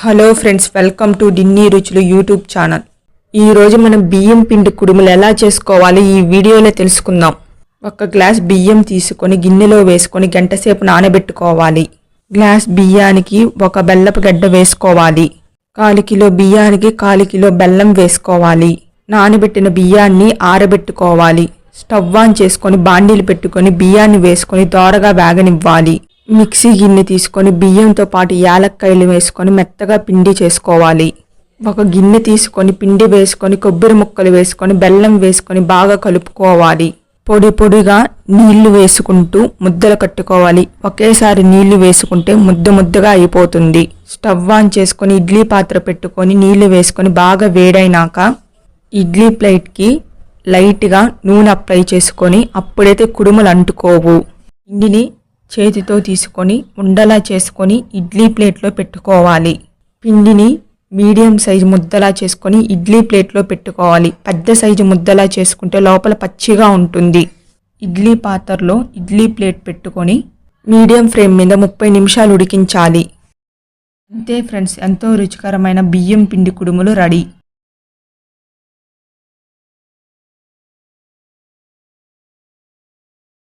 Hello friends welcome to డిన్నీ రుచులు YouTube channel ఈరోజు మనం బియ్యం పిండి కుడుములు ఎలా చేసుకోవాలి ఈ వీడియోలో తెలుసుకుందాం. ఒక గ్లాస్ బియ్యం తీసుకొని గిన్నెలో వేసుకొని గంటసేపు నానబెట్టుకోవాలి. గ్లాస్ బియ్యానికి ఒక బెల్లపు గడ్డ వేసుకోవాలి. కాలు కిలో బియ్యానికి కాలు కిలో బెల్లం వేసుకోవాలి. నానబెట్టిన బియ్యాన్ని ఆరబెట్టుకోవాలి. స్టవ్ ఆన్ చేసుకొని బాండీలు పెట్టుకొని బియ్యాన్ని వేసుకొని దోరగా వేగనివ్వాలి. మిక్సీ గిన్నె తీసుకొని బియ్యంతో పాటు యాలక్కాయలు వేసుకొని మెత్తగా పిండి చేసుకోవాలి. ఒక గిన్నె తీసుకొని పిండి వేసుకొని కొబ్బరి ముక్కలు వేసుకొని బెల్లం వేసుకొని బాగా కలుపుకోవాలి. పొడి పొడిగా నీళ్ళు వేసుకుంటూ ముద్దలు కట్టుకోవాలి. ఒకేసారి నీళ్ళు వేసుకుంటే ముద్ద ముద్దగా అయిపోతుంది. స్టవ్ ఆన్ చేసుకొని ఇడ్లీ పాత్ర పెట్టుకొని నీళ్ళు వేసుకొని బాగా వేడైనాక ఇడ్లీ ప్లేట్కి లైట్గా నూనె అప్లై చేసుకొని అప్పుడైతే కుడుములు అంటుకోవు. పిండిని చేతితో తీసుకొని ఉండలా చేసుకొని ఇడ్లీ ప్లేట్లో పెట్టుకోవాలి. పిండిని మీడియం సైజు ముద్దలా చేసుకొని ఇడ్లీ ప్లేట్లో పెట్టుకోవాలి. పెద్ద సైజు ముద్దలా చేసుకుంటే లోపల పచ్చిగా ఉంటుంది. ఇడ్లీ పాత్రలో ఇడ్లీ ప్లేట్ పెట్టుకొని మీడియం ఫ్లేమ్ మీద ముప్పై నిమిషాలు ఉడికించాలి. అంతే ఫ్రెండ్స్ ఎంతో రుచికరమైన బియ్యం పిండి కుడుములు రెడీ.